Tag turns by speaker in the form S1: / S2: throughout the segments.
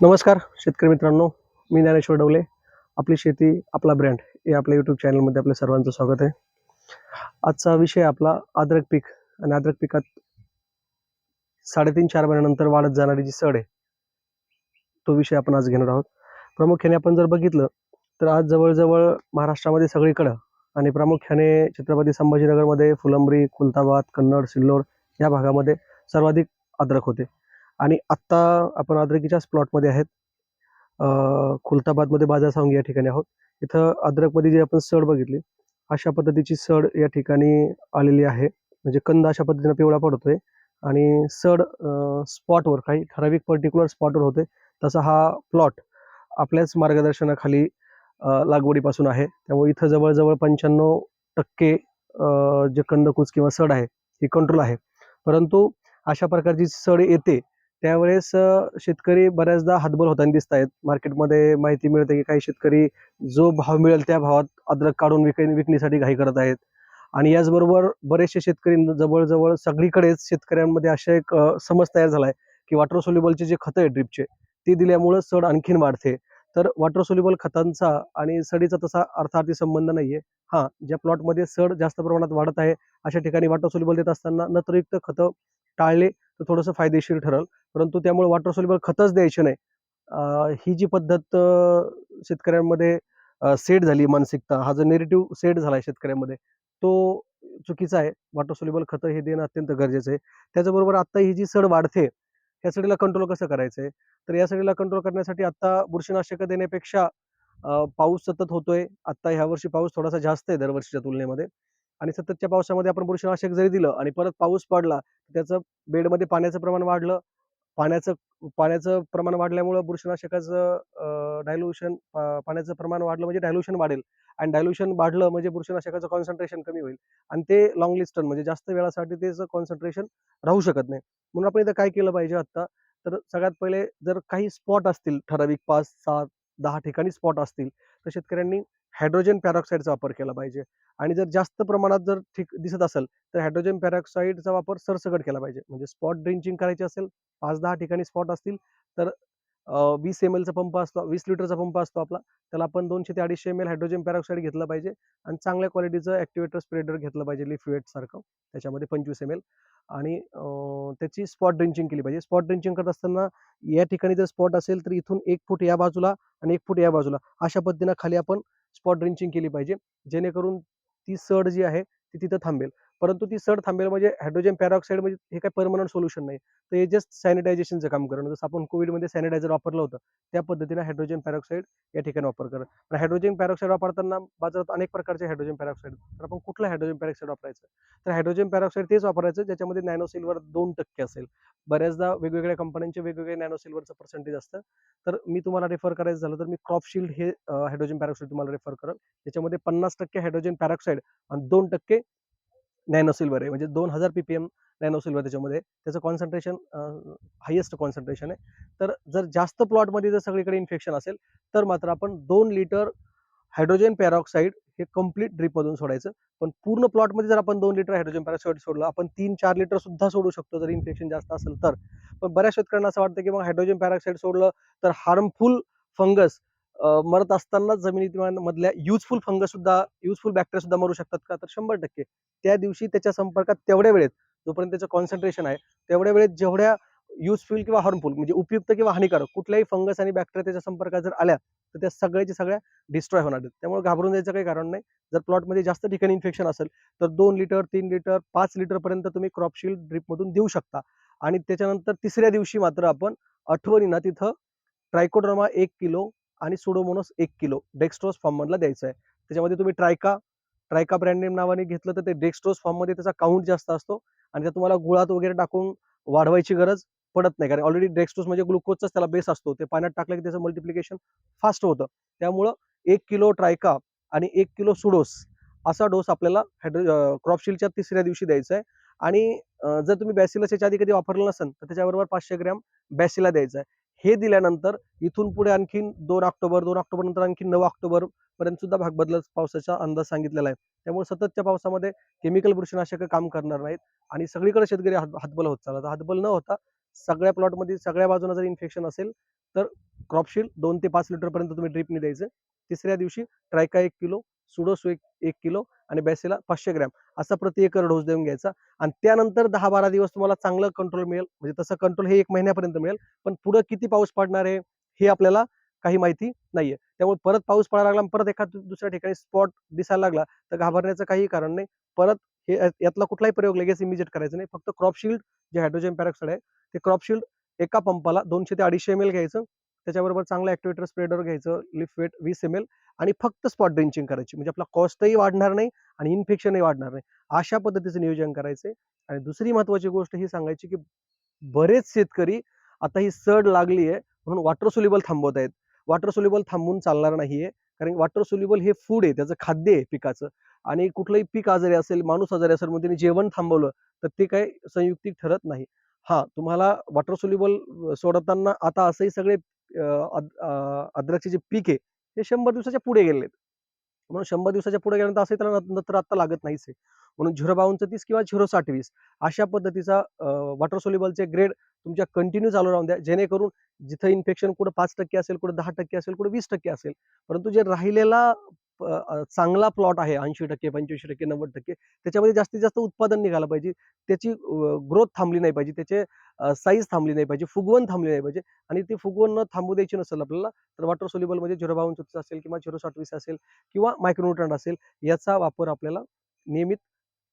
S1: नमस्कार शेतकरी मित्रांनो. मी ज्ञानेश्वर डवले आपली शेती आपला ब्रँड हे आपल्या यूट्यूब चॅनलमध्ये आपल्या सर्वांचं स्वागत आहे. आजचा विषय आपला अद्रक पीक आणि अद्रक पिकात साडेतीन चार महिन्यानंतर वाढत जाणारी जी सड आहे तो विषय आपण आज घेणार आहोत. प्रामुख्याने आपण जर बघितलं तर आज जवळजवळ महाराष्ट्रामध्ये सगळीकडं आणि प्रामुख्याने छत्रपती संभाजीनगरमध्ये फुलंब्री खुलताबाद कन्नड सिल्लोड या भागामध्ये सर्वाधिक अद्रक होते. आणि आत्ता आपण अद्रकीच्याच प्लॉटमध्ये आहेत. खुलताबादमध्ये बाजार सांग या ठिकाणी आहोत. इथं अद्रकमध्ये जी आपण सड बघितली अशा पद्धतीची सड या ठिकाणी आलेली आहे. म्हणजे कंद अशा पद्धतीनं पिवळा पडतोय आणि सड स्पॉटवर काही ठराविक पर्टिक्युलर स्पॉटवर होते. तसा हा प्लॉट आपल्याच मार्गदर्शनाखाली लागवडीपासून आहे. त्यामुळे इथं जवळजवळ पंच्याण्णव टक्के जे कंदकुज किंवा सड आहे ही कंट्रोल आहे. परंतु अशा प्रकारची सड येते त्यावेळेस शेतकरी बऱ्याचदा हातबल होताना दिसत आहेत मार्केटमध्ये माहिती मिळते की काही शेतकरी जो भाव मिळेल त्या भावात अद्रक काढून विक विकण्यासाठी घाई करत आहेत. आणि याचबरोबर बरेचसे शेतकरी जवळजवळ सगळीकडेच शेतकऱ्यांमध्ये अशा एक समज तयार झालाय की वॉटर सोल्युबलचे जे खतं आहे ड्रिपचे ते दिल्यामुळं सड आणखीन वाढते. तर वॉटर सोल्युबल खतांचा आणि सडीचा तसा अर्थार्थी संबंध नाहीये. हा ज्या प्लॉटमध्ये सड जास्त प्रमाणात वाढत आहे अशा ठिकाणी वॉटर सोल्युबल देत असताना नत्रयुक्त खतं टाळले तर थोडंसं फायदेशीर ठरेल. परंतु त्यामुळे वॉटर सोल्युबल खतच द्यायचे नाही. ही जी पद्धत शेतकऱ्यांमध्ये सेट झाली मानसिकता हा जो नेगेटिव्ह सेट झाला आहे शेतकऱ्यांमध्ये तो चुकीचा आहे. वॉटर सोल्युबल खतं हे देणं अत्यंत गरजेचं आहे. त्याच्याबरोबर आत्ता ही जी सड वाढते या सडीला कंट्रोल कसं करायचं आहे तर या सडीला कंट्रोल करण्यासाठी आत्ता बुरशीनाशकं देण्यापेक्षा पाऊस सतत होतोय. आत्ता ह्या वर्षी पाऊस थोडासा जास्त आहे दरवर्षीच्या तुलनेमध्ये. आणि सततच्या पावसामध्ये आपण बुरशीनाशक जरी दिलं आणि परत पाऊस पडला त्याचं बेडमध्ये पाण्याचं प्रमाण वाढलं. पाण्याचं पाण्याचं प्रमाण वाढल्यामुळं बुरशीनाशकाचं डायल्युशन पाण्याचं प्रमाण वाढलं म्हणजे डायल्युशन वाढेल. आणि डायल्युशन वाढलं म्हणजे बुरशीनाशकाचं कॉन्सन्ट्रेशन कमी होईल. आणि ते लॉंग लिस्टन म्हणजे जास्त वेळासाठी त्याचं कॉन्सन्ट्रेशन राहू शकत नाही. म्हणून आपण इथं काय केलं पाहिजे आत्ता? तर सगळ्यात पहिले जर काही स्पॉट असतील ठराविक पाच सात दहा ठिकाणी स्पॉट असतील तर शेतकऱ्यांनी हायड्रोजन पॅरॉक्साईडचा वापर केला पाहिजे. आणि जर जास्त प्रमाणात जर ठीक दिसत असेल तर हायड्रोजन पॅरॉक्साईडचा वापर सरसकट केला पाहिजे. म्हणजे स्पॉट ड्रिंचिंग करायची असेल पाच दहा ठिकाणी स्पॉट असतील तर वीस एम एलचा पंप असतो वीस लिटरचा पंप असतो आपला त्याला आपण दोनशे ते अडीचशे एम एल हायड्रोजन पॅरॉक्साईड घेतलं पाहिजे आणि चांगल्या क्वालिटीचं ॲक्टिवेटर स्प्रेडर घेतलं पाहिजे लिफ्युएट सारखं त्याच्यामध्ये पंचवीस एम एल. आणि त्याची स्पॉट ड्रिंचिंग केली पाहिजे. स्पॉट ड्रिंचिंग करत असताना या ठिकाणी जर स्पॉट असेल तर इथून एक फूट या बाजूला आणि एक फूट या बाजूला. अशा पद्धतीनं खाली आपण स्पॉट ड्रिंचिंग केली पाहिजे. जेणेकरून ती सड जी आहे ती तिथं थांबेल. परंतु ती सड थांबेल म्हणजे हायड्रोजन पॅरॉक्साईड म्हणजे हे काही परमनंट सोल्युशन नाही. तर हे जस्ट सॅनिटायझेशनचं काम करणं. जसं आपण कोविडमध्ये सॅनिटायझर वापरलं होतं त्या पद्धतीने हायड्रोजन पॅरॉक्साईड या ठिकाणी वापर करणं. पण हायड्रोजन पॅरॉक्साईड वापरताना बाजारात अनेक प्रकारचे हायड्रोजन पॅरॉक्साईड तर आपण कुठलं हायड्रोजन पॅरॉक्साईड वापरायचं? तर हायड्रोजन पॅरॉक्साईड तेच वापरायचं ज्याच्यामध्ये नॅनो सिल्वर दोन टक्के असेल. बऱ्याचदा वेगवेगळ्या कंपन्यांचे वेगवेगळे नॅनो सिल्वरचं पर्सेंटेज असतं. तर मी तुम्हाला रेफर करायचं झालं तर मी क्रॉप शिल्ड हे हायड्रोजन पॅरॉक्साईड तुम्हाला रेफर करेल. त्याच्यामध्ये पन्नास टक्के हायड्रोजन पॅरॉक्साईड आणि दोन टक्के नॅनो सिल्वर आहे. म्हणजे दोन हजार पी पी नॅनो सिल्वर त्याच्यामध्ये. त्याचं कॉन्सन्ट्रेशन हायेस्ट कॉन्सन्ट्रेशन आहे. तर जर जास्त प्लॉटमध्ये जर सगळीकडे इन्फेक्शन असेल तर मात्र आपण दोन लिटर हायड्रोजन पॅरॉक्साईड हे कंप्लीट ड्रिपमधून सोडायचं. पण पूर्ण प्लॉटमध्ये जर आपण दोन लिटर हायड्रोजन पॅरॉक्साईड सोडलं आपण तीन चार लिटर सुद्धा सोडू शकतो जर इन्फेक्शन जास्त असेल तर. पण बऱ्याच शेतकऱ्यांना असं वाटतं की मग हायड्रोजन पॅरॉक्साईड सोडलं तर हार्मफुल फंगस मरत असताना जमिनीमधल्या युजफुल फंगस सुद्धा युजफुल बॅक्टेरिया सुद्धा मरू शकतात का? तर शंभर टक्के. त्या दिवशी त्याच्या संपर्कात तेवढ्या वेळेत जोपर्यंत त्याचं कॉन्सन्ट्रेशन आहे तेवढ्या वेळेत जेवढ्या युजफुल किंवा हार्मफुल म्हणजे उपयुक्त किंवा हानिकारक कुठल्याही फंगस आणि बॅक्टेरिया त्याच्या संपर्कात जर आल्या तर त्या सगळ्याच्या सगळ्या डिस्ट्रॉय होणार आहेत. त्यामुळे घाबरून जायचं काही कारण नाही. जर प्लॉटमध्ये जास्त ठिकाणी इन्फेक्शन असेल तर दोन लिटर तीन लिटर पाच लिटरपर्यंत तुम्ही क्रॉपशील ड्रिपमधून देऊ शकता. आणि त्याच्यानंतर तिसऱ्या दिवशी मात्र आपण आठवणीनं तिथं ट्रायकोड्रमा एक किलो आणि सुडोमोनोस एक किलो. डेक्स्ट्रोस फॉर्ममधला द्यायचा आहे. त्याच्यामध्ये तुम्ही ट्रायका ट्रायका ब्रँड नेम नावाने घेतलं तर ते डेक्स्ट्रोस फॉर्ममध्ये त्याचा काउंट जास्त असतो आणि त्या तुम्हाला गुळात वगैरे टाकून वाढवायची गरज पडत नाही. कारण ऑलरेडी डेक्स्ट्रोस म्हणजे ग्लुकोजचाच त्याला बेस असतो. ते पाण्यात टाकलं की त्याचं मल्टिप्लिकेशन फास्ट होतं. त्यामुळं एक किलो ट्रायका आणि एक किलो सुडोस असा डोस आपल्याला हायड्रो क्रॉपशिलच्या तिसऱ्या दिवशी द्यायचा आहे. आणि जर तुम्ही बॅसिलस याच्या आधी कधी वापरलं नसेल तर त्याच्याबरोबर पाचशे ग्रॅम बॅसिला द्यायचा आहे. हे दिल्यानंतर इथून पुढे आणखीन दोन ऑक्टोबर दोन ऑक्टोबर नंतर आणखी नऊ ऑक्टोबर पर्यंत सुद्धा भाग बदलत पावसाचा अंदाज सांगितलेला आहे. त्यामुळे सततच्या पावसामध्ये केमिकल बुरशीनाशक काम करणार नाहीत आणि सगळीकडे शेतकरी हात हातबल होत चालला. तर हातबल न होता सगळ्या प्लॉटमध्ये सगळ्या बाजूला जर इन्फेक्शन असेल तर क्रॉपशील दोन ते पाच लिटरपर्यंत तुम्ही ड्रिपने द्यायचं. तिसऱ्या दिवशी ट्रायका एक किलो सुडोसो एक एक किलो आणि बॅसेला पाचशे ग्रॅम असा प्रति एकर डोस देऊन घ्यायचा. आणि त्यानंतर दहा बारा दिवस तुम्हाला चांगलं कंट्रोल मिळेल. म्हणजे तसं कंट्रोल हे एक महिन्यापर्यंत मिळेल. पण पुढं किती पाऊस पडणार आहे हे आपल्याला काही माहिती नाहीये. त्यामुळे परत पाऊस पडायला लागला परत एखाद दुसऱ्या ठिकाणी स्पॉट दिसायला लागला तर घाबरण्याचं काही कारण नाही. परत हे यातला कुठलाही प्रयोग लगेच इमिजिएट करायचा नाही. फक्त क्रॉपशिल्ड जे हायड्रोजन पॅरॉक्साईड आहे ते क्रॉपशिल्ड एका पंपाला दोनशे ते अडीचशे एम एल घ्यायचं. त्याच्याबरोबर चांगलं ऍक्टिवेटर स्प्रेडर घ्यायचं लिफ्ट वेट वीस एम एल आणि फक्त स्पॉट ड्रिंचिंग करायची. म्हणजे आपला कॉस्टही वाढणार नाही आणि इन्फेक्शनही वाढणार नाही. अशा पद्धतीचं नियोजन करायचं आणि दुसरी महत्वाची गोष्ट ही सांगायची की बरेच शेतकरी आता ही सड लागली आहे म्हणून वॉटर सोल्युबल थांबवत आहेत. वॉटर सोल्युबल थांबवून चालणार नाहीये. कारण वॉटर सोल्युबल हे फूड आहे त्याचं खाद्य आहे पिकाचं. आणि कुठलंही पीक आजारी असेल माणूस आजारी असेल म्हणून त्यांनी जेवण थांबवलं तर ते काही संयुक्तिक ठरत नाही. हा तुम्हाला वॉटर सोल्युबल सोडताना आता असंही सगळे अद्रकचे जे पीक आहे हे शंभर दिवसाच्या पुढे गेलेत. म्हणून शंभर दिवसाच्या पुढे गेल्यानंतर असे त्याला नंतर आत्ता लागत नाहीच आहे. म्हणून झिरो बावन्न तीस किंवा झिरो साठ वीस अशा पद्धतीचा वॉटर सोल्युबलचे ग्रेड तुमच्या कंटिन्यू चालू राहून द्या. जेणेकरून जिथं इन्फेक्शन कुठं पाच टक्के असेल कुठं दहा टक्के असेल कुठं वीस टक्के असेल परंतु जे राहिलेला चांगला प्लॉट आहे ऐंशी टक्के पंच्याऐंशी टक्के नव्वद टक्के त्याच्यामध्ये जास्तीत जास्त उत्पादन निघालं पाहिजे. त्याची ग्रोथ थांबली नाही पाहिजे त्याचे साईज थांबली नाही पाहिजे फुगवण थांबली नाही पाहिजे आणि ती फुगवण न थांबू द्यायची नसेल आपल्याला तर वॉटर सोल्युबलमध्ये म्हणजे झिरो बावन्न चौतीस असेल किंवा झिरो साठवीस असेल किंवा मायक्रोन्युट्रंट असेल याचा वापर आपल्याला नियमित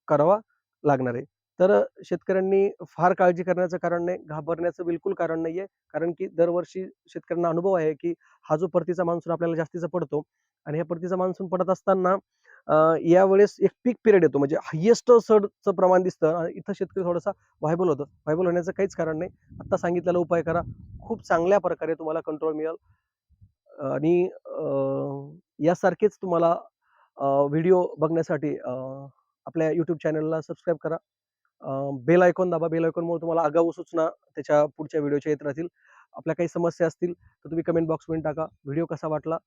S1: करावा लागणार आहे. तर शेतकऱ्यांनी फार काळजी करण्याचं कारण नाही घाबरण्याचं बिलकुल कारण नाही आहे कारण की दरवर्षी शेतकऱ्यांना अनुभव आहे की हा जो परतीचा मान्सून आपल्याला जास्तीचा पडतो आणि ह्या परतीचा मान्सून पडत असताना यावेळेस एक पीक पिरियड येतो. म्हणजे हायेस्ट सडचं प्रमाण दिसतं आणि इथं शेतकरी थोडासा व्हायबल होतं. व्हायबल होण्याचं काहीच कारण नाही. आत्ता सांगितलेला उपाय करा. खूप चांगल्या प्रकारे तुम्हाला कंट्रोल मिळेल. आणि यासारखेच तुम्हाला व्हिडिओ बघण्यासाठी आपल्या यूट्यूब चॅनलला सबस्क्राईब करा. बेल आयकॉन दाबा. बेल आयकॉनमुळे तुम्हाला आगाऊ सूचना त्याच्या पुढच्या व्हिडिओच्या येत राहतील. आपल्या काही समस्या असतील तर तुम्ही कमेंट बॉक्समध्ये टाका. व्हिडिओ कसा वाटला?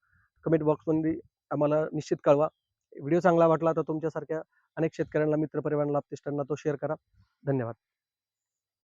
S1: कमेंट बॉक्समध्ये आम्हाला निश्चित कळवा. व्हिडिओ चांगला वाटला तर तुमच्यासारख्या अनेक शेतकऱ्यांना मित्रपरिवारांना लाभतिष्ठांना तो शेअर करा. धन्यवाद.